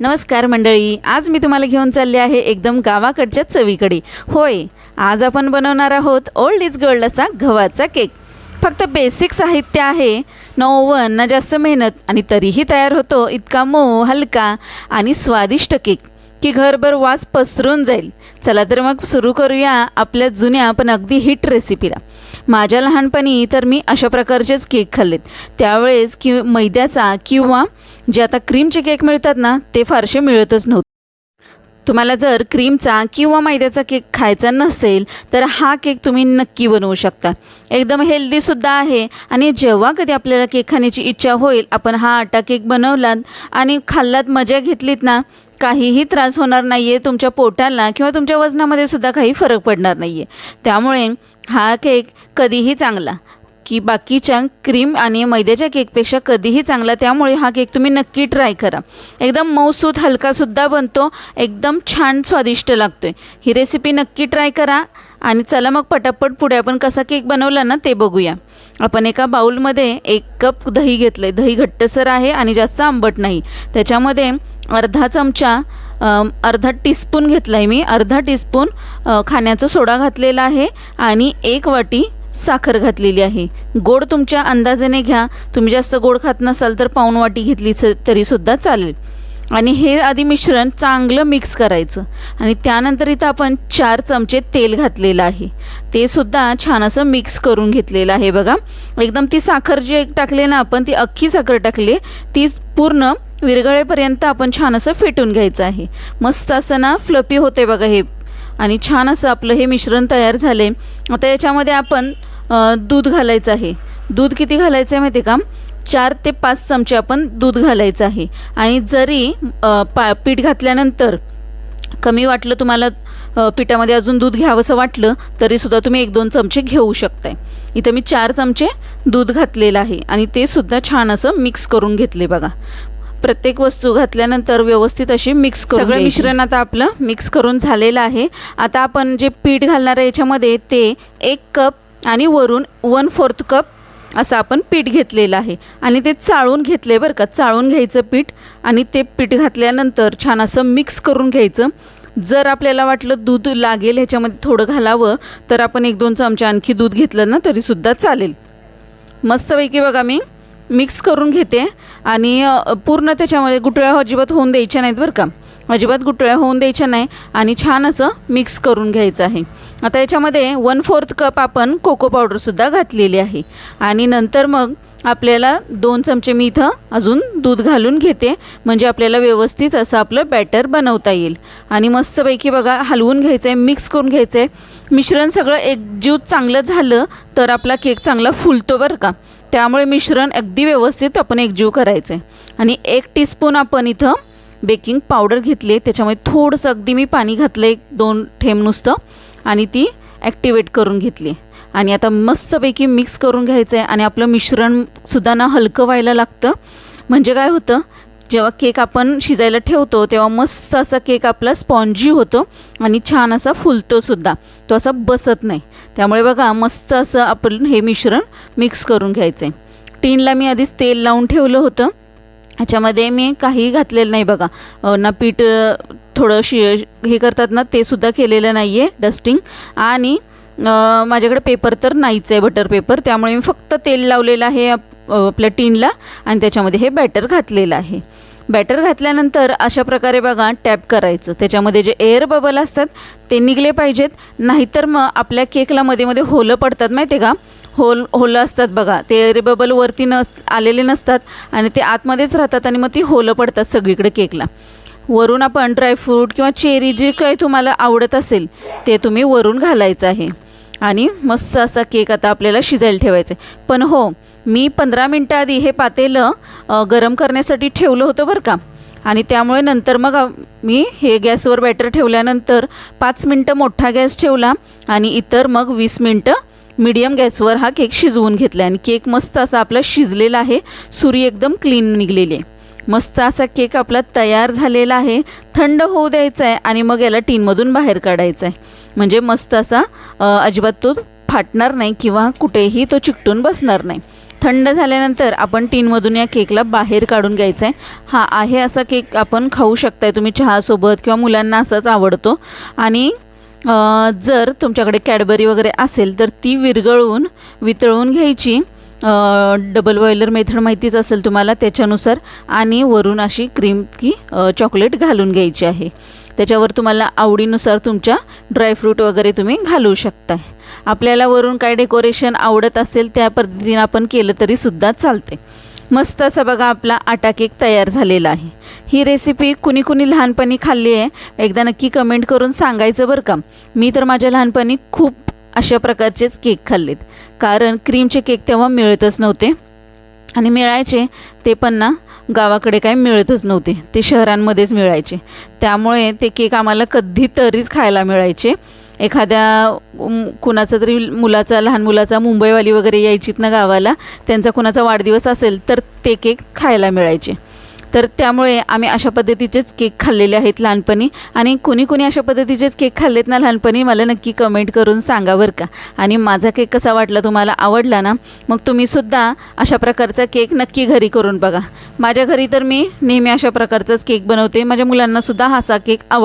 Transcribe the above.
नमस्कार मंडळी आज मी तुम्हाला घेऊन चालले आहे एकदम गावाकडच्या चवीकडे. होय आज आपण बनवणार आहोत ओल्ड इज गोल्ड असा गव्हाचा केक. फक्त बेसिक साहित्य आहे. न ओवन ना जास्त मेहनत आणि तरीही तयार होतो इतका मऊ हलका आणि स्वादिष्ट केक की घरभर वास पसरून जाईल. चला तर मग सुरू करूया आपल्या जुन्या पण अगदी हिट रेसिपीला माझ्या लहानपणी तर मी अशा प्रकारचेच केक खाल्लेत. त्यावेळेस कि मैद्याचा किंवा जे आता क्रीमचे केक मिळतात ना ते फारसे मिळतच नव्हते. तुम्हाला जर क्रीमचा किंवा मैद्याचा केक खायचा नसेल तर हा केक तुम्ही नक्की बनवू शकता. एकदम हेल्दीसुद्धा आहे आणि जेव्हा कधी आपल्याला केक खाण्याची इच्छा होईल आपण हा आटा केक बनवलात आणि खाल्लात मजा घेतलीत ना काहीही त्रास होणार नाही आहे तुमच्या पोटाला किंवा तुमच्या वजनामध्ये सुद्धा काही फरक पडणार नाही आहे त्यामुळे हा केक कधीही चांगला की बाकीच्या क्रीम आणि मैद्याच्या केकपेक्षा कधीही चांगला त्यामुळे हा केक तुम्ही नक्की ट्राय करा. एकदम मऊसूत हलकासुद्धा बनतो एकदम छान स्वादिष्ट लागतो आहे ही रेसिपी नक्की ट्राय करा आणि चला मग पटापट पुढे आपण कसा केक बनवला ना ते बघूया. आपण एका बाऊलमध्ये एक कप दही घेतलं आहे दही घट्टसर आहे आणि जास्त आंबट नाही. त्याच्यामध्ये अर्धा चमचा अर्धा टीस्पून घेतला आहे मी. अर्धा टीस्पून खाण्याचा सोडा घातलेला आहे आणि एक वाटी साखर घातलेली आहे. गोड तुमच्या अंदाजाने घ्या. तुम्ही जास्त गोड खात नसाल तर पाऊण वाटी घेतली तरीसुद्धा चालेल. आणि हे आधी मिश्रण चांगलं मिक्स करायचं. आणि त्यानंतर इथं आपण चार चमचे तेल घातलेलं आहे. ते सुद्धा छान असं मिक्स करून घेतलेलं आहे बघा. एकदम ती साखर जी एक टाकली ना आपण ती अख्खी साखर टाकली ती पूर्ण विरघळेपर्यंत आपण छान असं फेटून घ्यायचं आहे. मस्त असं ना फ्लपी होते बघा हे. आणि छान असं आपलं हे मिश्रण तयार झाले. आता याच्यामध्ये आपण दूध घालायचं आहे. दूध किती घालायचं आहे माहिती आहे का? चार ते पाच चमचे आपण दूध घालायचं आहे. आणि जरी पा पीठ घातल्यानंतर कमी वाटलं तुम्हाला पिठामध्ये अजून दूध घ्यावंसं वाटलं तरीसुद्धा तुम्ही एक दोन चमचे घेऊ शकताय. इथं मी चार चमचे दूध घातलेलं आहे. आणि ते सुद्धा छान असं मिक्स करून घेतले बघा. प्रत्येक वस्तू घातल्यानंतर व्यवस्थित अशी मिक्स सगळं मिश्रण आता आपलं मिक्स करून झालेलं आहे. आता आपण जे पीठ घालणार आहे याच्यामध्ये ते एक कप आणि वरून वन फोर्थ कप असं आपण पीठ घेतलेलं आहे. आणि ते चाळून घेतले बरं का. चाळून घ्यायचं पीठ आणि ते पीठ घातल्यानंतर छान असं मिक्स करून घ्यायचं. जर आपल्याला वाटलं दूध लागेल ह्याच्यामध्ये थोडं घालावं तर आपण एक दोन चमचे आणखी दूध घेतलं ना तरीसुद्धा चालेल. मस्तपैकी बघा मी. मिक्स करून घेते आणि पूर्ण त्याच्यामध्ये गुटळ्या हो अजिबात होऊन द्यायच्या नाहीत बरं का. अजिबात गुटळ्या होऊन द्यायच्या नाही आणि छान असं मिक्स करून घ्यायचं आहे. आता याच्यामध्ये वन फोर्थ कप आपण कोको पावडरसुद्धा घातलेली आहे. आणि नंतर मग आपल्याला दोन चमचे मी इथं अजून दूध घालून घेते. म्हणजे आपल्याला व्यवस्थित असं आपलं बॅटर बनवता येईल. आणि मस्तपैकी बघा हलवून घ्यायचं आहे मिक्स करून घ्यायचं आहे मिश्रण सगळं एकजीव चांगलं झालं तर आपला केक चांगला फुलतो बरं का. त्यामुळे मिश्रण अगदी व्यवस्थित आपण एकजीव करायचं आहे आणि एक टीस्पून आपण इथं बेकिंग पावडर घेतली आहे. त्याच्यामुळे थोडंसं अगदी मी पाणी घातलं एक दोन ठेंब नुसतं. आणि ती ॲक्टिवेट करून घेतली. आणि आता मस्तपैकी मिक्स करून घ्यायचं आहे आणि आपलं मिश्रणसुद्धा ना हलकं व्हायला लागतं. म्हणजे काय होतं जेव्हा केक आपण शिजायला ठेवतो तेव्हा मस्त असा केक आपला स्पॉन्जी होतो आणि छान असा फुलतो सुद्धा. तो असा बसत नाही. त्यामुळे बघा मस्त असं आपण हे मिश्रण मिक्स करून घ्यायचं आहे टीनला मी आधीच तेल लावून ठेवलं होतं. ह्याच्यामध्ये मी काही घातलेलं नाही बघा. ना पीठ थोडं शि हे करतात ना ते सुद्धा केलेलं नाही आहे डस्टिंग. आणि माझ्याकडे पेपर तर नाहीच आहे बटर पेपर. त्यामुळे मी फक्त तेल लावलेलं आहे आपल्या टीनला. आणि त्याच्यामध्ये हे बॅटर घातलेलं आहे. बॅटर घातल्यानंतर अशा प्रकारे बघा टॅप करायचं. त्याच्यामध्ये जे एअर बबल असतात ते निघले पाहिजेत. नाहीतर मग आपल्या केकला मध्ये मध्ये होलं पडतात माहिती आहे का? होल होलं असतात बघा. ते एअर बबल वरती नस आलेले नसतात. आणि ते आतमध्येच राहतात आणि मग ती होलं पडतात सगळीकडे केकला. वरून आपण ड्रायफ्रूट किंवा चेरी जे काही तुम्हाला आवडत असेल ते तुम्ही वरून घालायचं आहे. आणि मस्त असा केक आता आपल्याला शिजायला ठेवायचा आहे. पण हो मी पंधरा मिनटं आधी हे पातेलं गरम करण्यासाठी ठेवलं होतं बरं का. आणि त्यामुळे नंतर मग मी हे गॅसवर बॅटर ठेवल्यानंतर पाच मिनटं मोठा गॅस ठेवला आणि इतर मग वीस मिनटं मीडियम गॅसवर हा केक शिजवून घेतला. आणि केक मस्त असा आपला शिजलेला आहे. सुरी एकदम क्लीन निघलेली आहे. मस्त असा केक आपला तयार झालेला आहे. थंड होऊ द्यायचा आहे आणि मग याला टीनमधून बाहेर काढायचा आहे म्हणजे मस्त असा अजिबात तो फाटणार नाही किंवा कुठेही तो चिकटून बसणार नाही. थंड झाल्यानंतर आपण टीनमधून या केकला बाहेर काढून घ्यायचा आहे हा आहे असा केक आपण खाऊ शकताय तुम्ही चहासोबत किंवा मुलांना असाच आवडतो. आणि जर तुमच्याकडे कॅडबरी वगैरे असेल तर ती विरघळून वितळून घ्यायची. डबल बॉयलर मेथड माहितीच असेल तुम्हाला त्याच्यानुसार. आणि वरून अशी क्रीम की चॉकलेट घालून घ्यायची आहे. त्याच्यावर तुम्हाला आवडीनुसार तुमच्या ड्रायफ्रूट वगैरे तुम्ही घालू शकताय. आपल्याला वरून काय डेकोरेशन आवडत असेल त्या पद्धतीनं आपण केलं तरी सुद्धा चालते मस्त असा बघा आपला आटा केक तयार झालेला आहे. ही रेसिपी कुणी कुणी लहानपणी खाल्ली आहे? एकदा नक्की कमेंट करून सांगायचं बरं का? मी तर माझ्या लहानपणी खूप अशा प्रकारचेच केक खाल्लेत. कारण क्रीमचे केक तेव्हा मिळतच नव्हते. आणि मिळायचे ते पण ना गावाकडे काय मिळतच नव्हते. ते शहरांमध्येच मिळायचे. त्यामुळे ते केक आम्हाला कधीतरीच खायला मिळायचे. एखाद्या कुणाचा तरी मुलाचा लहान मुलाचा मुंबईवाली वगैरे यायचीत ना गावाला त्यांचा कुणाचा वाढदिवस असेल तर ते केक खायला मिळायचे. तर त्यामुळे आम्ही अशा पद्धतीचेच केक खाल्लेले आहेत लहानपणी. आणि कुणी कुणी अशा पद्धतीचेच केक खाल्लेत ना लहानपणी मला नक्की कमेंट करून सांगा बरं का. आणि माझा केक कसा वाटला तुम्हाला? आवडला ना? मग तुम्हीसुद्धा अशा प्रकारचा केक नक्की घरी करून बघा. माझ्या घरी तर मी नेहमी अशा प्रकारचाच केक बनवते. माझ्या मुलांनासुद्धा हा केक आवडतो.